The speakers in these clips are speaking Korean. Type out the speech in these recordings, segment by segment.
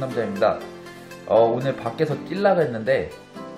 상남자입니다. 어, 오늘 밖에서 뛸라고 했는데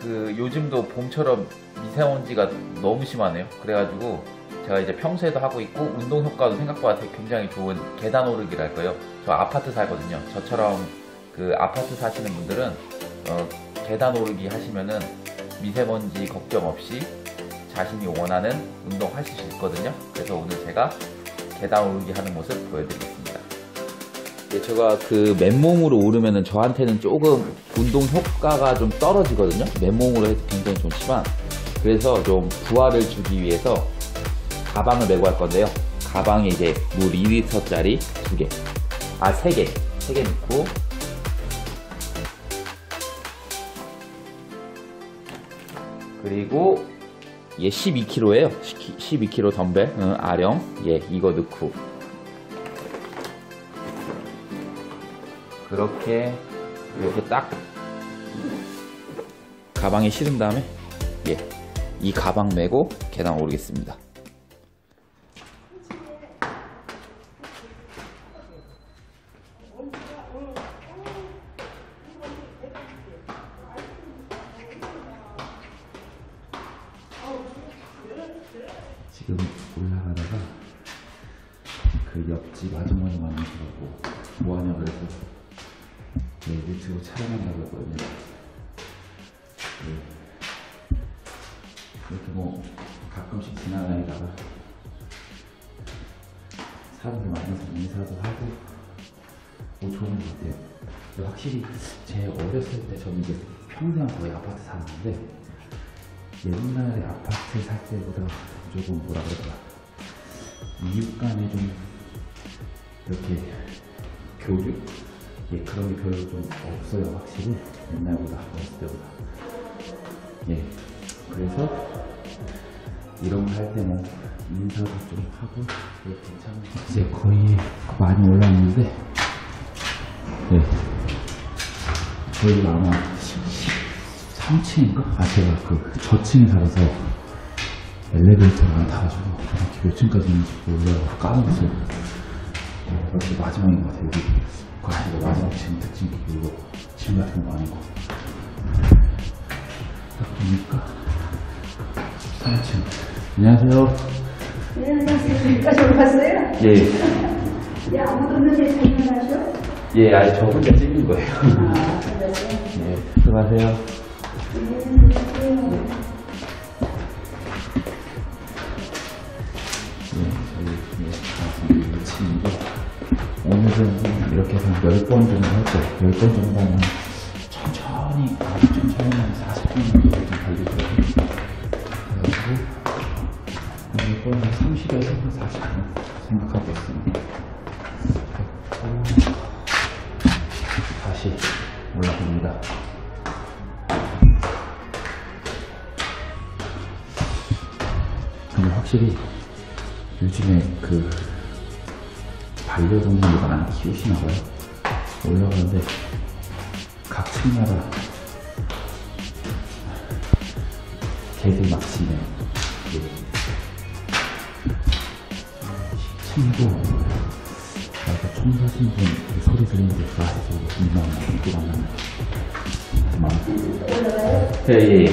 그 요즘도 봄처럼 미세먼지가 너무 심하네요. 그래가지고 제가 이제 평소에도 하고 있고 운동 효과도 생각보다 굉장히 좋은 계단 오르기랄까요. 저 아파트 살거든요. 저처럼 그 아파트 사시는 분들은 어, 계단 오르기 하시면은 미세먼지 걱정 없이 자신이 원하는 운동 하실 수 있거든요. 그래서 오늘 제가 계단 오르기 하는 모습 보여드리겠습니다. 예, 제가 그 맨몸으로 오르면은 저한테는 조금 운동 효과가 좀 떨어지거든요. 맨몸으로 해도 굉장히 좋지만 그래서 좀 부하를 주기 위해서 가방을 메고 할 건데요. 가방에 이제 물 2리터짜리 두 개, 아 세 개, 세 개 넣고 그리고 얘 12kg예요. 12kg 덤벨 응, 아령 예 이거 넣고 그렇게 이렇게 딱 가방에 실은 다음에 예 이 가방 메고 계단 오르겠습니다. 지금 올라가다가 그 옆집 아주머니 만나서고 뭐하냐 그래서 네, 유튜브 촬영한다고 했거든요. 네. 이렇게 뭐 가끔씩 지나다니다가 사람들 만나서 인사도 하고 뭐 좋은 것 같아요. 확실히 제 어렸을 때 저는 이제 평생 거의 아파트 살았는데 옛날에 아파트 살 때보다 조금 뭐라 그럴까 이웃 간에 좀 이렇게 교류? 예, 그런 게 별로 좀 없어요 확실히 옛날보다 어렸을 때보다 예 그래서 이런 거 할 때는 인사도 좀 하고 이렇게 참 이제 거의 많이 올라왔는데 예 저희가 아마 3층인가? 아, 제가 그 저층에 살아서 엘리베이터를 안 타가지고 정확히 몇 층까지 있는지 몰라요. 까먹었어요. 어, 역시 마지막인 것 같아요. 아니고 마지막 층, 특징, 이거 층 같은 거 아니고. 딱 보니까 13층. 안녕하세요. 네, 안녕하세요. 여기까지 올라왔어요? 예, 야, 아무도 없는데 장난하셔? 예, 아니, 저 혼자 찍는 거예요. 아, 그러세요? 예, 수고하세요. 네, 저희 예, 반갑습니다. 루틴인데 오늘은 이렇게 해서 10번 정도 할 거예요. 10번 정도 하면 천천히, 아주 천천히 한 40분 정도 좀 걸리거든요. 그래가지고 10번 한 30에서 40분 생각하고 있습니다. 다시 올라갑니다. 근데 확실히 요즘에 그 반려동물을 많이 키우시나 봐요. 올라가는데 각 층마다 개들 막 짖네요. 층도 아까 총 사신 분 소리 들리는데 그 아직도 민망하고 불안하네. 고마워요. 예, 예, 예.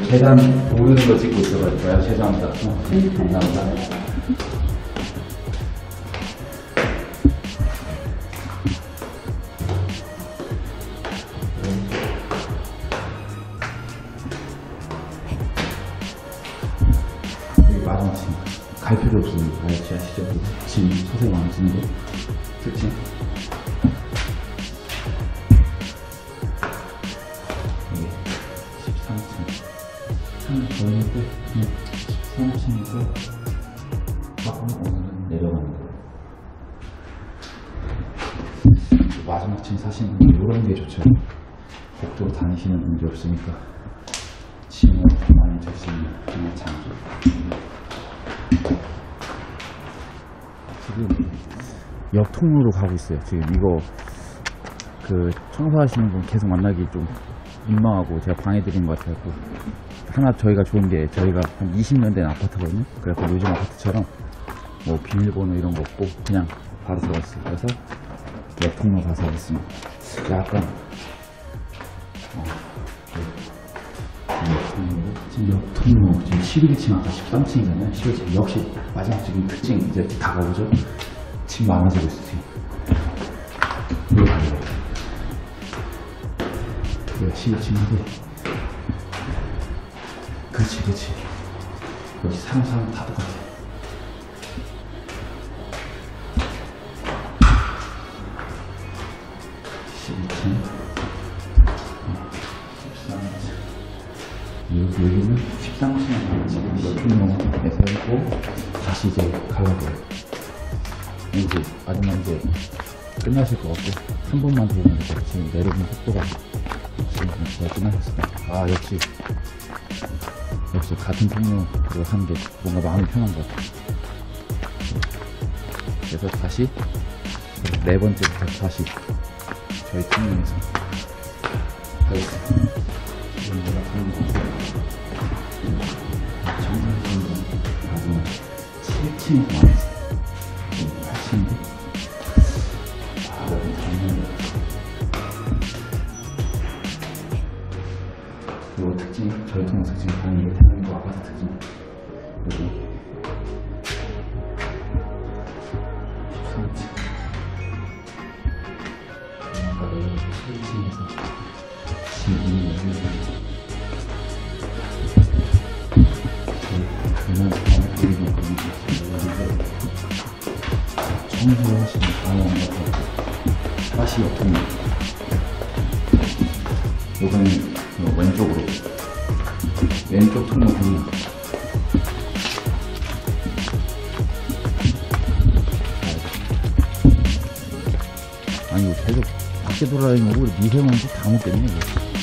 계단 오르는 거 찍고 있어가지고요. 죄송합니다. 어, 감사합니다. 층. 갈 필요 없습니다. 알지 아시죠? 짐, 서세 왕진도 특징. 여기 13층. 참 보이는데 13층에서 조금 내려가는. 마지막 층 사시는 분들 이런 게 좋죠. 복도로 다니시는 분들이 없으니까 옆 통로로 가고 있어요. 지금 이거 그 청소하시는 분 계속 만나기 좀 민망하고 제가 방해드린 것 같아요. 하나 저희가 좋은 게 저희가 한 20년 된 아파트거든요. 그래서 요즘 아파트처럼 뭐 비밀번호 이런 거 없고 그냥 바로 들어갔어요. 그래서 옆 통로 가서 하겠습니다. 약간 어, 옆 통로, 지금 옆 통로 지금 11층 아까 13층이잖아요. 11층 역시 마지막 지금 특징 이제 다가오죠. 집 많아지고 있어 지금. 이거 봐요. 여기가 11층인데 그렇지 그렇지 여기 사람 사람 다 똑같아. 여기, 여기는 13층에 지금 몇분용에서 있고 다시 이제 가야 돼요 이제 아줌마 이제 끝나실 것 같고 한 번만 더 오면 이제 지금 내려오는 속도가 지금 거의 끝나셨습니다 아 역시 역시 같은 통로로 하는 게 뭔가 마음이 편한 것 같아요 그래서 다시 네 번째부터 다시 저희 팀에서 하겠습니다. 지금 내가 하는 거 정상적인 아주 7층에서 나왔어요. 요 특징 통로 특징 게 다른 거 아파트 특징 여기 13층 아까 내가 7층에서 지금 이 여기는 그냥 밤에 그리고 그리고 여기서 청소를 하시는 방향 같은 다시 옆으로 요거는 요 왼쪽으로 왼쪽 통로 보면 아니 이거 계속 밖에 돌아다니면 우리 미세먼지 다 먹겠네 이거.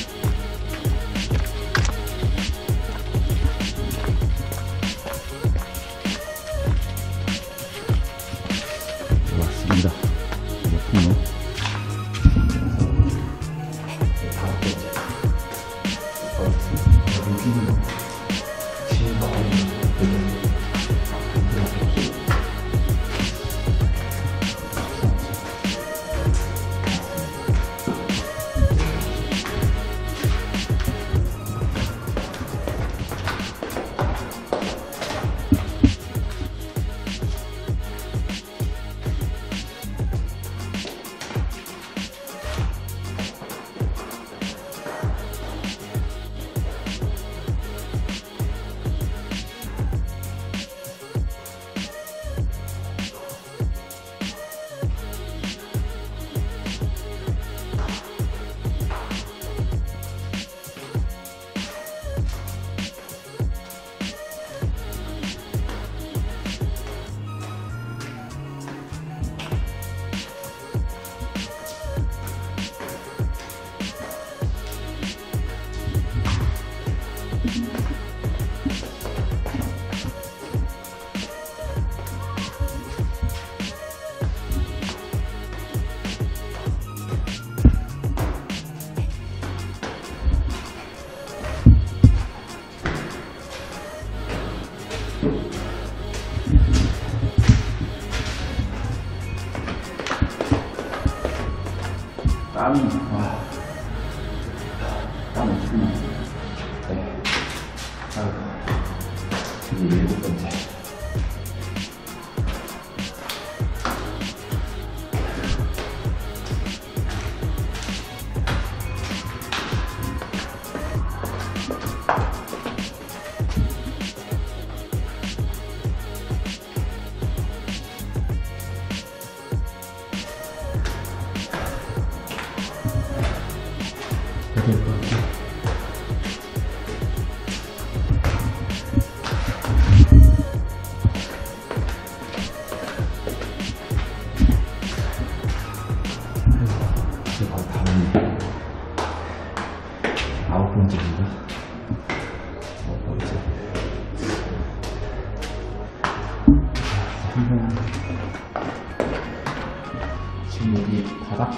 땀이 정말 네. 아이고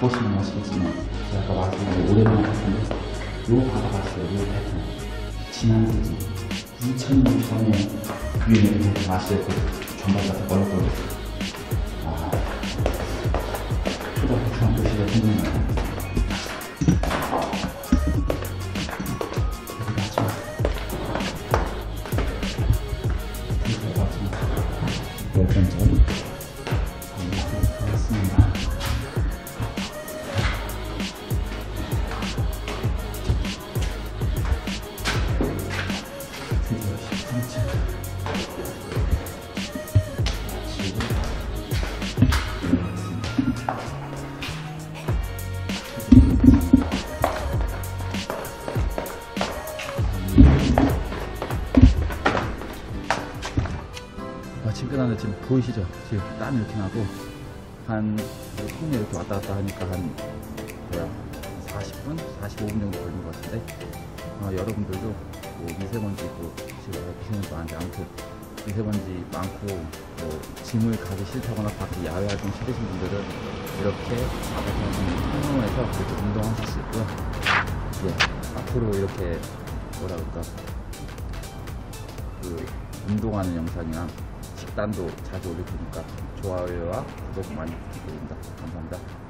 보시면 아시겠지만 제가 아까 말씀드린 오랜만에 봤는데 요 바닥 봤어요. 요 패턴. 진한 색이 2006년에 유행했는데 아시죠? 그 전발 같은 걸로 아 초등학교 궁금해요. 끝났는데 지금 보이시죠? 지금 땀이 이렇게 나고 한 손이 이렇게 왔다 갔다 하니까 한 뭐야 40분, 45분 정도 걸린 것 같은데 어, 여러분들도 뭐 미세먼지 있고 지금 미세먼지 많은데 아무튼 미세먼지 많고 뭐 짐을 가기 싫다거나 밖에 야외 활동 싫으신 분들은 이렇게 바닥에 통로에서 이렇게 운동하실 수 있고요. 예, 앞으로 이렇게 뭐라 그럴까 그 운동하는 영상이나 식단도 자주 올릴 테니까 좋아요와 구독 많이 부탁드립니다. 감사합니다.